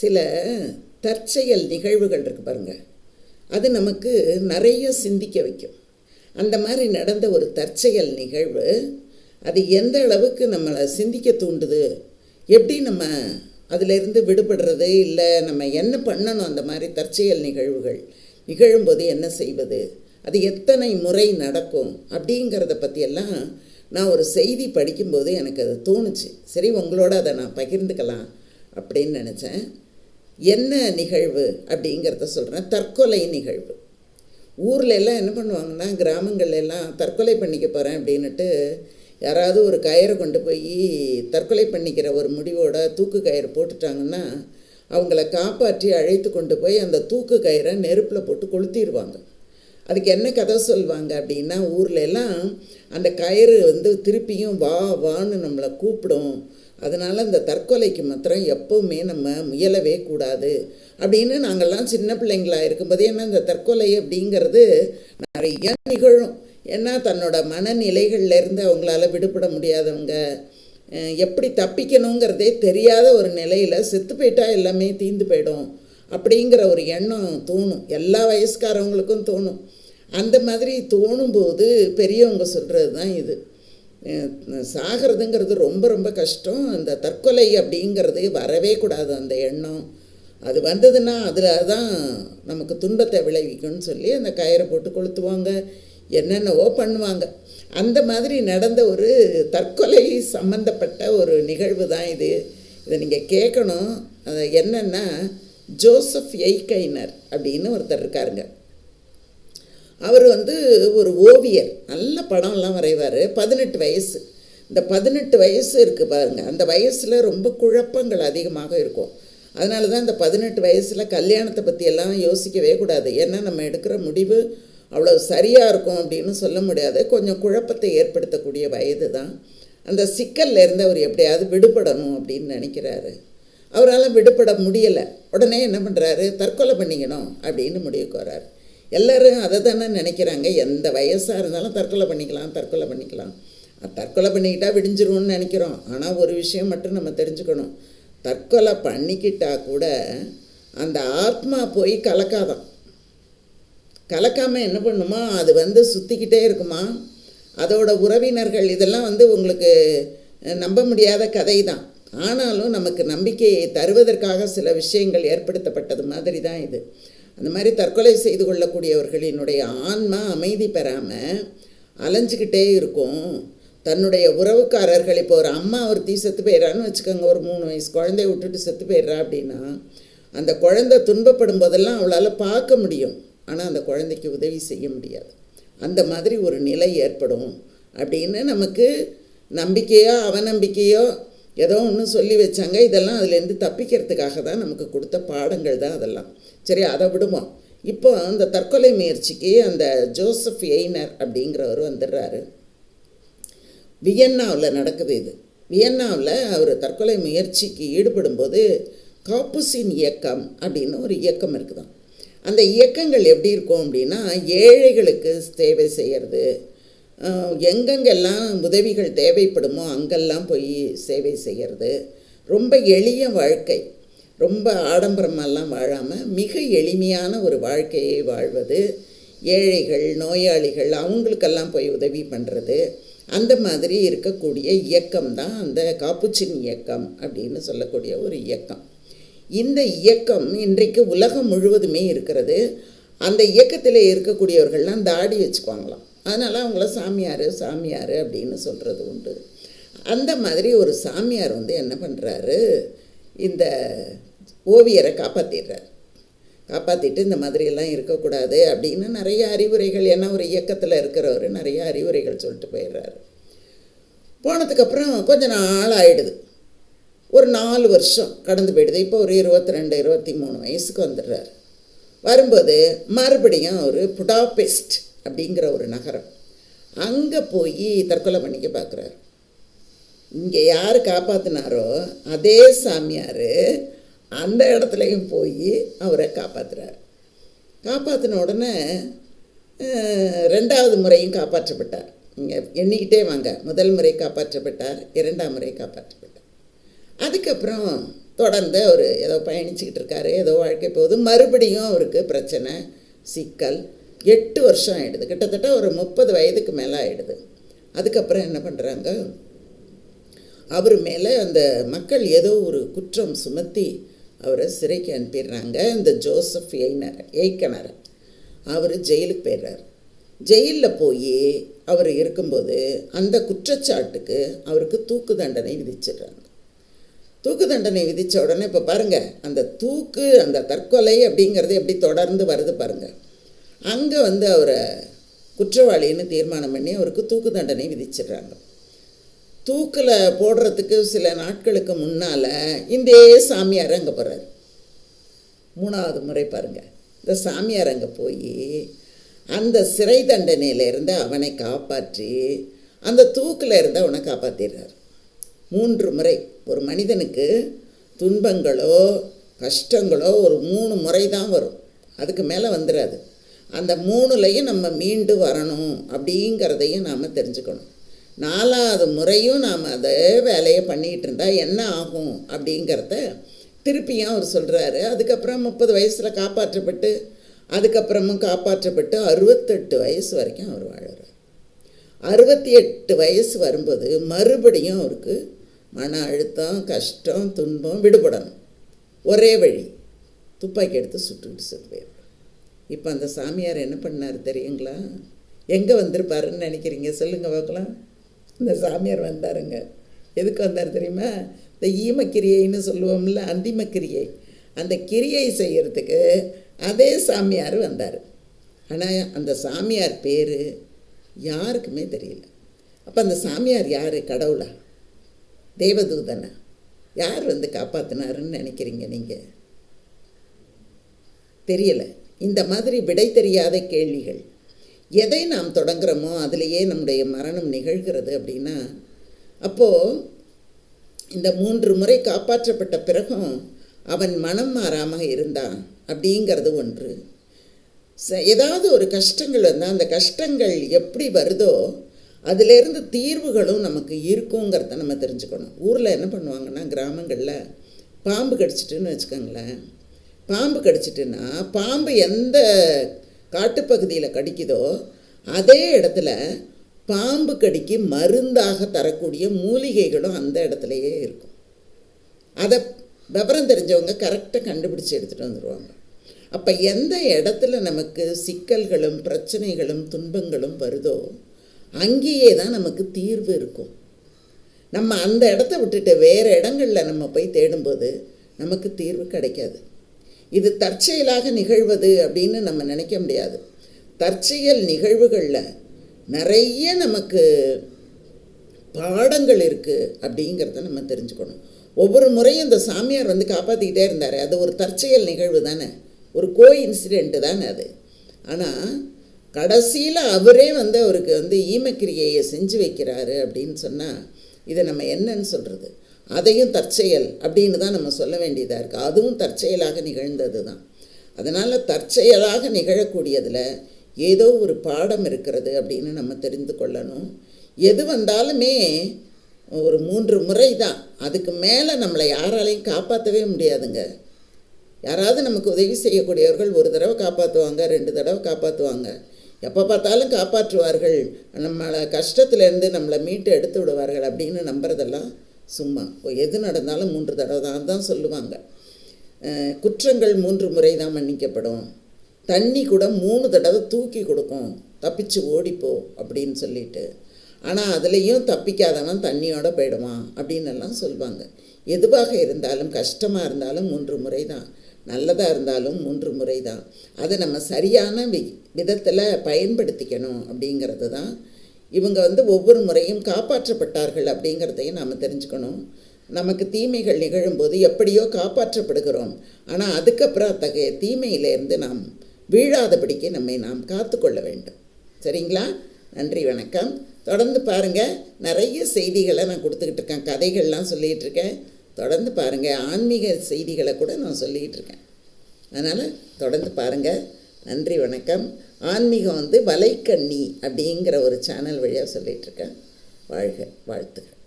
சில தற்செயல் நிகழ்வுகள் இருக்கு பாருங்க. அது நமக்கு நிறைய சிந்திக்க வைக்கும். அந்த மாதிரி நடந்த ஒரு தற்செயல் நிகழ்வு அது எந்த அளவுக்கு நம்மளை சிந்திக்க தூண்டுது? எப்படி நம்ம அதிலிருந்து விடுபடுறது? இல்லை நம்ம என்ன பண்ணணும்? அந்த மாதிரி தற்செயல் நிகழ்வுகள் நிகழும்போது என்ன செய்வது? அது எத்தனை முறை நடக்கும்? அப்படிங்கிறத பற்றியெல்லாம் நான் ஒரு செய்தி படிக்கும்போது எனக்கு அது தோணுச்சு. சரி உங்களோட அதை நான் பகிர்ந்துக்கலாம் அப்படின்னு நினச்சேன். என்ன நிகழ்வு அப்படிங்கிறத சொல்கிறேன் தற்கொலை நிகழ்வு. ஊரில் எல்லாம் என்ன பண்ணுவாங்கன்னா கிராமங்கள்ல எல்லாம் தற்கொலை பண்ணிக்க போகிறேன் அப்படின்னுட்டு யாராவது ஒரு கயிறை கொண்டு போய் தற்கொலை பண்ணிக்கிற ஒரு முடிவோட தூக்கு கயிறு போட்டுட்டாங்கன்னா அவங்கள காப்பாற்றி அழைத்து கொண்டு போய் அந்த தூக்கு கயிறை நெருப்பில் போட்டு கொளுத்திடுவாங்க அதுக்கு என்ன கதை சொல்லுவாங்க அப்படின்னா ஊர்ல எல்லாம் அந்த கயிறு வந்து திருப்பியும் வா வான்னு நம்மளை கூப்பிடும். அதனால் இந்த தற்கொலைக்கு மாத்திரம் எப்போவுமே நம்ம முயலவே கூடாது. அப்படின்னு நாங்கள்லாம் சின்ன பிள்ளைங்களா இருக்கும்போது ஏன்னா இந்த தற்கொலை அப்படிங்கிறது நிறைய நிகழும். ஏன்னா தன்னோட மனநிலைகள்லேருந்து அவங்களால விடுபட முடியாதவங்க எப்படி தப்பிக்கணுங்கிறதே தெரியாத ஒரு நிலையில் செத்து போயிட்டா எல்லாமே தீந்து போயிடும் அப்படிங்கிற ஒரு எண்ணம் தோணும். எல்லா வயசுக்காரவங்களுக்கும் தோணும். அந்த மாதிரி தோணும்போது பெரியவங்க சொல்கிறது தான் இது. சாகிறதுங்கிறது ரொம்ப ரொம்ப கஷ்டம். அந்த தற்கொலை அப்படிங்கிறது வரவே கூடாது அந்த எண்ணம். அது வந்ததுன்னா அதில் தான் நமக்கு துன்பத்தை விளைவிக்கும்னு சொல்லி அந்த கயிறை போட்டு கொளுத்துவாங்க. என்னென்னவோ பண்ணுவாங்க. அந்த மாதிரி நடந்த ஒரு தற்கொலை சம்மந்தப்பட்ட ஒரு நிகழ்வு தான் இது. இதை நீங்கள் கேட்கணும். அது என்னென்னா ஜோசப் எய்கைனர் அப்படின்னு ஒருத்தர் இருக்காருங்க. அவர் வந்து ஒரு ஓவியர். நல்ல படம்லாம் வரைவார். பதினெட்டு வயசு. இந்த பதினெட்டு வயசு இருக்குது பாருங்கள் அந்த வயசில் ரொம்ப குழப்பங்கள் அதிகமாக இருக்கும். அதனால தான் இந்த பதினெட்டு வயசில் கல்யாணத்தை பற்றியெல்லாம் யோசிக்கவே கூடாது. ஏன்னா நம்ம எடுக்கிற முடிவு அவ்வளோ சரியாக இருக்கும் அப்படின்னு சொல்ல முடியாது. கொஞ்சம் குழப்பத்தை ஏற்படுத்தக்கூடிய வயது தான் அந்த சிக்கல்ல இருந்து அவர் எப்படியாவது விடுபடணும் அப்படின்னு நினைக்கிறாரு. அவரால் விடுபட முடியலை. உடனே என்ன பண்ணுறாரு தற்கொலை பண்ணிக்கணும் அப்படின்னு முடிவுக்கு வர்றாரு. எல்லோரும் அதை தானே நினைக்கிறாங்க. எந்த வயசாக இருந்தாலும் தற்கொலை பண்ணிக்கலாம் தற்கொலை பண்ணிக்கலாம். தற்கொலை பண்ணிக்கிட்டால் விடிஞ்சிருவோம்னு நினைக்கிறோம். ஆனால் ஒரு விஷயம் மட்டும் நம்ம தெரிஞ்சுக்கணும். தற்கொலை பண்ணிக்கிட்டா கூட அந்த ஆத்மா போய் கலக்காதான். கலக்காமல் என்ன பண்ணுமா? அது வந்து சுற்றிக்கிட்டே இருக்குமா? அதோட உறவினர்கள் இதெல்லாம் வந்து உங்களுக்கு நம்ப முடியாத கதை தான் ஆனாலும் நமக்கு நம்பிக்கையை தருவதற்காக சில விஷயங்கள் ஏற்படுத்தப்பட்டது மாதிரி தான் இது. அந்த மாதிரி தற்கொலை செய்து கொள்ளக்கூடியவர்களினுடைய ஆன்மா அமைதி பெறாமல் அலைஞ்சிக்கிட்டே இருக்கும். தன்னுடைய உறவுக்காரர்கள் இப்போ ஒரு அம்மா ஒருத்தி செத்து போயிடறான்னு வச்சுக்கோங்க ஒரு மூணு வயசு குழந்தைய விட்டுட்டு செத்து போயிடுறா அப்படின்னா அந்த குழந்தை துன்பப்படும் போதெல்லாம் அவளால் பார்க்க முடியும். ஆனால் அந்த குழந்தைக்கு உதவி செய்ய முடியாது. அந்த மாதிரி ஒரு நிலை ஏற்படும் அப்படின்னு நமக்கு நம்பிக்கையோ அவநம்பிக்கையோ ஏதோ ஒன்று சொல்லி வச்சாங்க. இதெல்லாம் அதுலேருந்து தப்பிக்கிறதுக்காக தான் நமக்கு கொடுத்த பாடங்கள் தான் அதெல்லாம். சரி அதை விடுவோம் இப்போ அந்த தற்கொலை முயற்சிக்கு அந்த ஜோசப் எய்னர் அப்படிங்கிறவர் வந்துடுறாரு. வியன்னாவில் நடக்குது இது. வியன்னாவில் அவர் தற்கொலை முயற்சிக்கு ஈடுபடும்போது காப்புசின் இயக்கம் அப்படின்னு ஒரு இயக்கம் இருக்குதான். அந்த இயக்கங்கள் எப்படி இருக்கும் அப்படின்னா ஏழைகளுக்கு சேவை செய்கிறது எங்கெங்கெல்லாம் உதவிகள் தேவைப்படுமோ அங்கெல்லாம் போய் சேவை செய்கிறது ரொம்ப எளிய வாழ்க்கை. ரொம்ப ஆடம்பரமெல்லாம் வாழாமல் மிக எளிமையான ஒரு வாழ்க்கையை வாழ்வது. ஏழைகள் நோயாளிகள் அவங்களுக்கெல்லாம் போய் உதவி பண்ணுறது அந்த மாதிரி இருக்கக்கூடிய இயக்கம் தான் அந்த காப்புச்சின் இயக்கம் அப்படின்னு சொல்லக்கூடிய ஒரு இயக்கம். இந்த இயக்கம் இன்றைக்கு உலகம் முழுவதுமே இருக்கிறது. அந்த இயக்கத்தில் இருக்கக்கூடியவர்கள்லாம் தாடி வச்சுக்குவாங்களாம். அதனால் அவங்கள சாமியார் சாமியார் அப்படின்னு சொல்கிறது உண்டு. அந்த மாதிரி ஒரு சாமியார் வந்து என்ன பண்ணுறாரு இந்த ஓவியரை காப்பாற்றிடுறார் காப்பாற்றிட்டு இந்த மாதிரியெல்லாம் இருக்கக்கூடாது அப்படின்னு நிறைய அறிவுரைகள் ஏன்னா ஒரு இயக்கத்தில் இருக்கிறவர் நிறைய அறிவுரைகள் சொல்லிட்டு போயிடுறாரு. போனதுக்கப்புறம் கொஞ்ச நாள் ஆகிடுது ஒரு நாலு வருஷம் கடந்து போயிடுது. இப்போ ஒரு இருபத்தி ரெண்டு இருபத்தி மூணு வயசுக்கு வந்துடுறாரு. வரும்போது மறுபடியும் ஒரு புடாபெஸ்ட் அப்படிங்கிற ஒரு நகரம். அங்கே போய் தற்கொலை பண்ணிக்க பார்க்குறாரு இங்கே யார் காப்பாற்றினாரோ அதே சாமியார் அந்த இடத்துலையும் போய் அவரை காப்பாற்றுறார் காப்பாற்றின உடனே ரெண்டாவது முறையும் காப்பாற்றப்பட்டார். இங்கே எண்ணிக்கிட்டே வாங்க. முதல் முறை காப்பாற்றப்பட்டார் இரண்டாம் முறை காப்பாற்றப்பட்டார். அதுக்கப்புறம் தொடர்ந்து அவர் ஏதோ பயணிச்சுக்கிட்டு இருக்காரு ஏதோ வாழ்க்கை போகுது. மறுபடியும் அவருக்கு பிரச்சனை சிக்கல் எட்டு வருஷம் ஆயிடுது. கிட்டத்தட்ட ஒரு முப்பது வயதுக்கு மேலே ஆகிடுது அதுக்கப்புறம் என்ன பண்ணுறாங்க அவர் மேலே அந்த மக்கள் ஏதோ ஒரு குற்றம் சுமத்தி அவரை சிறைக்கு அனுப்பிடுறாங்க. இந்த ஜோசப் எய்னர் எய்க்கனர். அவர் ஜெயிலுக்கு போயிடுறார். ஜெயிலில் போய் அவர் இருக்கும்போது அந்த குற்றச்சாட்டுக்கு அவருக்கு தூக்கு தண்டனை விதிச்சிடுறாங்க. தூக்கு தண்டனை விதித்த உடனே இப்போ பாருங்கள் அந்த தூக்கு அந்த தற்கொலை அப்படிங்கிறது எப்படி தொடர்ந்து வருது பாருங்கள் அங்கே வந்து அவரை குற்றவாளின்னு தீர்மானம் பண்ணி அவருக்கு தூக்கு தண்டனை விதிச்சிடுறாங்க. தூக்கில் போடுறதுக்கு சில நாட்களுக்கு முன்னால் இந்தே சாமியார் அங்கே போகிறார் மூணாவது முறை பாருங்கள் இந்த சாமியார் அங்கே போய் அந்த சிறை தண்டனையிலேருந்து அவனை காப்பாற்றி அந்த தூக்கில் இருந்து அவனை காப்பாற்றிடுறார் மூன்று முறை. ஒரு மனிதனுக்கு துன்பங்களோ கஷ்டங்களோ ஒரு மூணு முறை தான் வரும். அதுக்கு மேலே வந்துடாது அந்த மூணுலையும் நம்ம மீண்டு வரணும் அப்படிங்கிறதையும் நாம் தெரிஞ்சுக்கணும். நாலாவது முறையும் நாம் அதே வேலையை பண்ணிக்கிட்டு இருந்தால் என்ன ஆகும் அப்படிங்கிறத திருப்பியும் அவர் சொல்கிறாரு அதுக்கப்புறம் முப்பது வயசில் காப்பாற்றப்பட்டு அதுக்கப்புறமும் காப்பாற்றப்பட்டு அறுபத்தெட்டு வயசு வரைக்கும் அவர் வாழறார். அறுபத்தி எட்டு வயசு வரும்போது மறுபடியும் அவருக்கு மன அழுத்தம் கஷ்டம் துன்பம் விடுபடணும். ஒரே வழி துப்பாக்கி எடுத்து சுட்டுக்கிட்டு செத்து இப்போ அந்த சாமியார் என்ன பண்ணார் தெரியுங்களா? எங்கே வந்திருப்பாருன்னு நினைக்கிறீங்க? சொல்லுங்கள் பார்க்கலாம் இந்த சாமியார் வந்தாருங்க. எதுக்கு வந்தார் தெரியுமா? இந்த ஈமக்கிரியைன்னு சொல்லுவோம்ல அந்திமக்கிரியை அந்த கிரியை செய்கிறதுக்கு அதே சாமியார் வந்தார். ஆனால் அந்த சாமியார் பேர் யாருக்குமே தெரியல. அப்போ அந்த சாமியார் யார்? கடவுளா? தேவதூதனா? யார் வந்து காப்பாற்றினாருன்னு நினைக்கிறீங்க நீங்கள் தெரியலை. இந்த மாதிரி விடை தெரியாத கேள்விகள். எதை நாம் தொடங்குறோமோ அதிலேயே நம்முடைய மரணம் நிகழ்கிறது அப்படின்னா அப்போது இந்த மூன்று முறை காப்பாற்றப்பட்ட பிறகும் அவன் மனம் மாறாமல் இருந்தான் அப்படிங்கிறது ஒன்று. ச ஏதாவது ஒரு கஷ்டங்கள் வந்தால் அந்த கஷ்டங்கள் எப்படி வருதோ அதிலேருந்து தீர்வுகளும் நமக்கு இருக்குங்கிறத நம்ம தெரிஞ்சுக்கணும். ஊரில் என்ன பண்ணுவாங்கன்னா கிராமங்களில் பாம்பு கடிச்சிட்டுன்னு வச்சுக்கோங்களேன். பாம்பு கடிச்சிட்டுன்னா பாம்பு எந்த காட்டுப்பகுதியில் கடிக்குதோ அதே இடத்துல பாம்பு கடிக்கு மருந்தாக தரக்கூடிய மூலிகைகளும் அந்த இடத்துலையே இருக்கும். அதை விவரம் தெரிஞ்சவங்க கரெக்டாக கண்டுபிடிச்சி எடுத்துகிட்டு வந்துடுவாங்க அப்போ எந்த இடத்துல நமக்கு சிக்கல்களும் பிரச்சனைகளும் துன்பங்களும் வருதோ அங்கேயே தான் நமக்கு தீர்வு இருக்கும். நம்ம அந்த இடத்த விட்டுட்டு வேறு இடங்களில் நம்ம போய் தேடும்போது நமக்கு தீர்வு கிடைக்காது. இது தற்செயலாக நிகழ்வது அப்படின்னு நம்ம நினைக்க முடியாது. தற்செயல் நிகழ்வுகளில் நிறைய நமக்கு பாடங்கள் இருக்குது அப்படிங்கிறத நம்ம தெரிஞ்சுக்கணும். ஒவ்வொரு முறையும் இந்த சாமியார் வந்து காப்பாற்றிக்கிட்டே இருந்தார். அது ஒரு தற்செயல் நிகழ்வு தானே. ஒரு கோ இன்சிடெண்ட்டு தானே அது. ஆனால் கடைசியில் அவரே வந்து அவருக்கு வந்து ஈமக்கிரியையை செஞ்சு வைக்கிறாரு அப்படின்னு சொன்னால் இதை நம்ம என்னன்னு சொல்கிறது அதையும் தற்செயல் அப்படின்னு தான் நம்ம சொல்ல வேண்டியதாக இருக்குது அதுவும் தற்செயலாக நிகழ்ந்தது தான் அதனால் தற்செயலாக நிகழக்கூடியதில் ஏதோ ஒரு பாடம் இருக்கிறது அப்படின்னு நம்ம தெரிந்து கொள்ளணும். எது வந்தாலுமே ஒரு மூன்று முறை தான் அதுக்கு மேலே நம்மளை யாராலையும் காப்பாற்றவே முடியாதுங்க. யாராவது நமக்கு உதவி செய்யக்கூடியவர்கள் ஒரு தடவை காப்பாற்றுவாங்க ரெண்டு தடவை காப்பாற்றுவாங்க எப்போ பார்த்தாலும் காப்பாற்றுவார்கள். நம்மளை கஷ்டத்துலேருந்து நம்மளை மீட்டு எடுத்து விடுவார்கள் அப்படின்னு நம்புறதெல்லாம் சும்மா. எது நடந்தாலும் மூன்று தடவை தான் தான் சொல்லுவாங்க. குற்றங்கள் மூன்று முறை தான் மன்னிக்கப்படும். தண்ணி கூட மூணு தடவை தூக்கி கொடுக்கும். தப்பிச்சு ஓடிப்போ அப்படின்னு சொல்லிட்டு. ஆனால் அதுலேயும் தப்பிக்காதவன் தண்ணியோட போயிடுவான் அப்படின்னு எல்லாம் சொல்லுவாங்க எதுவாக இருந்தாலும் கஷ்டமாக இருந்தாலும் மூன்று முறை தான். நல்லதாக இருந்தாலும் மூன்று முறை தான். அதை நம்ம சரியான வி விதத்தில் பயன்படுத்திக்கணும் அப்படிங்கிறது தான் இவங்க வந்து ஒவ்வொரு முறையும் காப்பாற்றப்பட்டார்கள் அப்படிங்கிறதையும் நாம் தெரிஞ்சுக்கணும். நமக்கு தீமைகள் நிகழும்போது எப்படியோ காப்பாற்றப்படுகிறோம். ஆனால் அதுக்கப்புறம் அத்தகைய தீமையிலேருந்து நாம் வீழாதபடிக்கு நம்மை நாம் காத்துக்கொள்ள வேண்டும். சரிங்களா? நன்றி வணக்கம். தொடர்ந்து பாருங்கள் நிறைய செய்திகளை நான் கொடுத்துக்கிட்டு இருக்கேன். கதைகள்லாம் சொல்லிகிட்டு இருக்கேன். தொடர்ந்து பாருங்கள் ஆன்மீக செய்திகளை கூட நான் சொல்லிக்கிட்டு இருக்கேன். அதனால் தொடர்ந்து பாருங்கள் நன்றி வணக்கம். ஆன்மீகம் வந்து வலைக்கண்ணி அப்படிங்கிற ஒரு சேனல் வழியாக சொல்லிகிட்ருக்கேன் வாழ்க வாழ்த்துக்கள்.